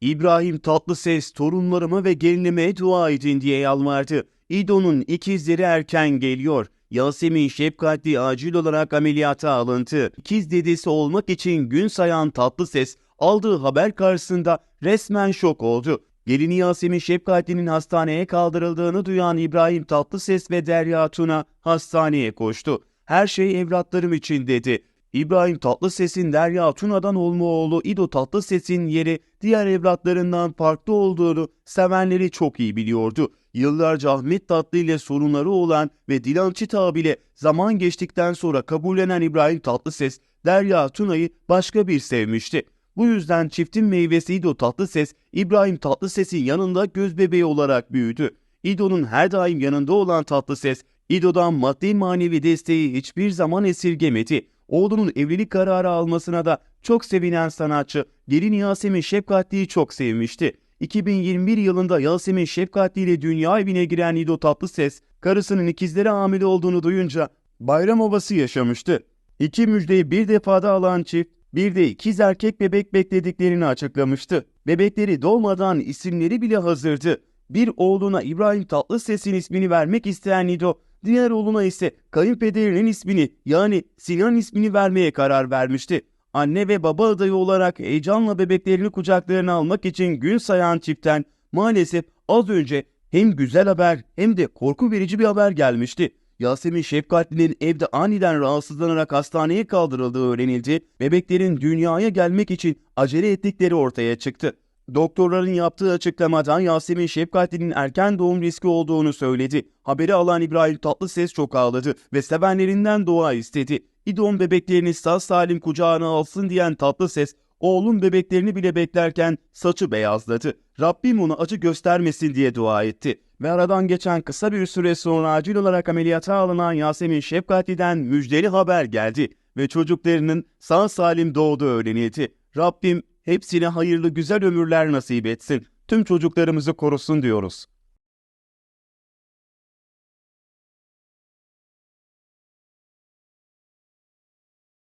İbrahim Tatlıses torunlarıma ve gelinime dua edin diye yalvardı. İdo'nun ikizleri erken geliyor. Yasemin şefkatli acil olarak ameliyata alındı. İkiz dedesi olmak için gün sayan Tatlıses aldığı haber karşısında resmen şok oldu. Gelini Yasemin Şefkatli'nin hastaneye kaldırıldığını duyan İbrahim Tatlıses ve Derya Tuna hastaneye koştu. Her şey evlatlarım için dedi. İbrahim Tatlıses'in Derya Tuna'dan olma oğlu İdo Tatlıses'in yeri diğer evlatlarından farklı olduğunu sevenleri çok iyi biliyordu. Yıllarca Ahmet Tatlı ile sorunları olan ve Dilan Çita bile zaman geçtikten sonra kabullenen İbrahim Tatlıses, Derya Tuna'yı başka bir sevmişti. Bu yüzden çiftin meyvesi İdo Tatlıses, İbrahim Tatlıses'in yanında göz bebeği olarak büyüdü. İdo'nun her daim yanında olan Tatlıses, İdo'dan maddi manevi desteği hiçbir zaman esirgemedi. Oğlunun evlilik kararı almasına da çok sevinen sanatçı gelin Yasemin Şefkatli'yi çok sevmişti. 2021 yılında Yasemin Şefkatli ile dünya evine giren İdo Tatlıses, karısının ikizleri hamile olduğunu duyunca bayram havası yaşamıştı. İki müjdeyi bir defada alan çift, bir de ikiz erkek bebek beklediklerini açıklamıştı. Bebekleri doğmadan isimleri bile hazırdı. Bir oğluna İbrahim Tatlıses'in ismini vermek isteyen Nido, diğer oğluna ise kayınpederinin ismini yani Sinan ismini vermeye karar vermişti. Anne ve baba adayı olarak heyecanla bebeklerini kucaklarına almak için gün sayan çiftten maalesef az önce hem güzel haber hem de korku verici bir haber gelmişti. Yasemin Şefkatli'nin evde aniden rahatsızlanarak hastaneye kaldırıldığı öğrenildi. Bebeklerin dünyaya gelmek için acele ettikleri ortaya çıktı. Doktorların yaptığı açıklamadan Yasemin Şefkatli'nin erken doğum riski olduğunu söyledi. Haberi alan İbrahim Tatlıses çok ağladı ve sevenlerinden dua istedi. İdon bebeklerini sağ salim kucağına alsın diyen Tatlıses, oğlun bebeklerini bile beklerken saçı beyazladı. Rabbim ona acı göstermesin diye dua etti. Ve aradan geçen kısa bir süre sonra acil olarak ameliyata alınan Yasemin Şefkatli'den müjdeli haber geldi ve çocuklarının sağ salim doğduğu öğrenildi. Rabbim hepsine hayırlı güzel ömürler nasip etsin. Tüm çocuklarımızı korusun diyoruz.